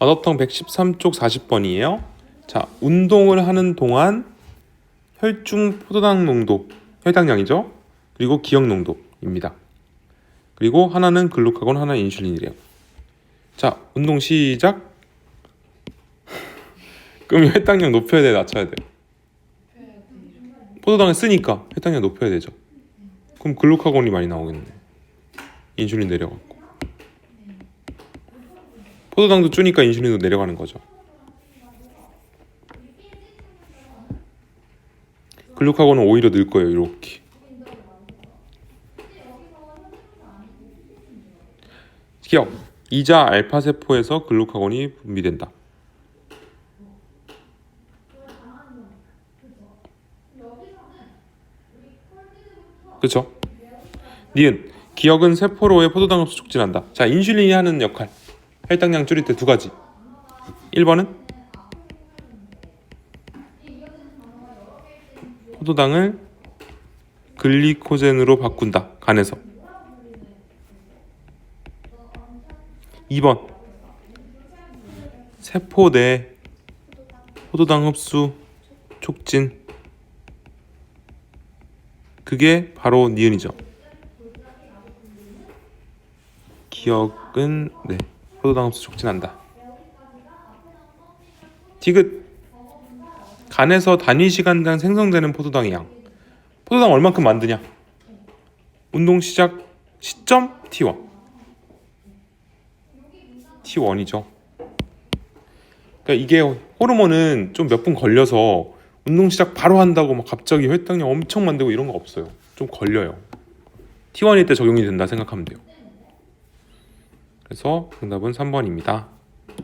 마더텅 113쪽 40번이에요. 자, 운동을 하는 동안 혈중 포도당 농도, 혈당량이죠. 그리고 기억 농도입니다. 그리고 하나는 글루카곤, 하나는 인슐린이래요. 자, 운동 시작. 그럼 혈당량 높여야 돼, 낮춰야 돼? 포도당을 쓰니까 혈당량 높여야 되죠. 그럼 글루카곤이 많이 나오겠네. 인슐린 내려갔고. 포도당도 주니까 인슐린도 내려가는 거죠. 글루카곤은 오히려 늘 거예요, 이렇게. 기억. 이자 알파 세포에서 글루카곤이 분비된다. 그렇죠? 니은 기억은 세포로의 포도당 흡수 촉진한다. 자, 인슐린이 하는 역할. 혈당량 줄일 때 두 가지. 1번은 포도당을 글리코젠으로 바꾼다. 간에서. 2번 세포 내 포도당 흡수 촉진 그게 바로 니은이죠. 기억은 네 포도당 흡수 촉진한다. 디귿 간에서 단위 시간당 생성되는 포도당의 양. 포도당 얼만큼 만드냐? 운동 시작 시점 T1. T1이죠. 그러니까 이게 호르몬은 좀 몇 분 걸려서 운동 시작 바로 한다고 막 갑자기 혈당량 엄청 만들고 이런 거 없어요. 좀 걸려요. T1일 때 적용이 된다 생각하면 돼요. 그래서 정답은 3번입니다.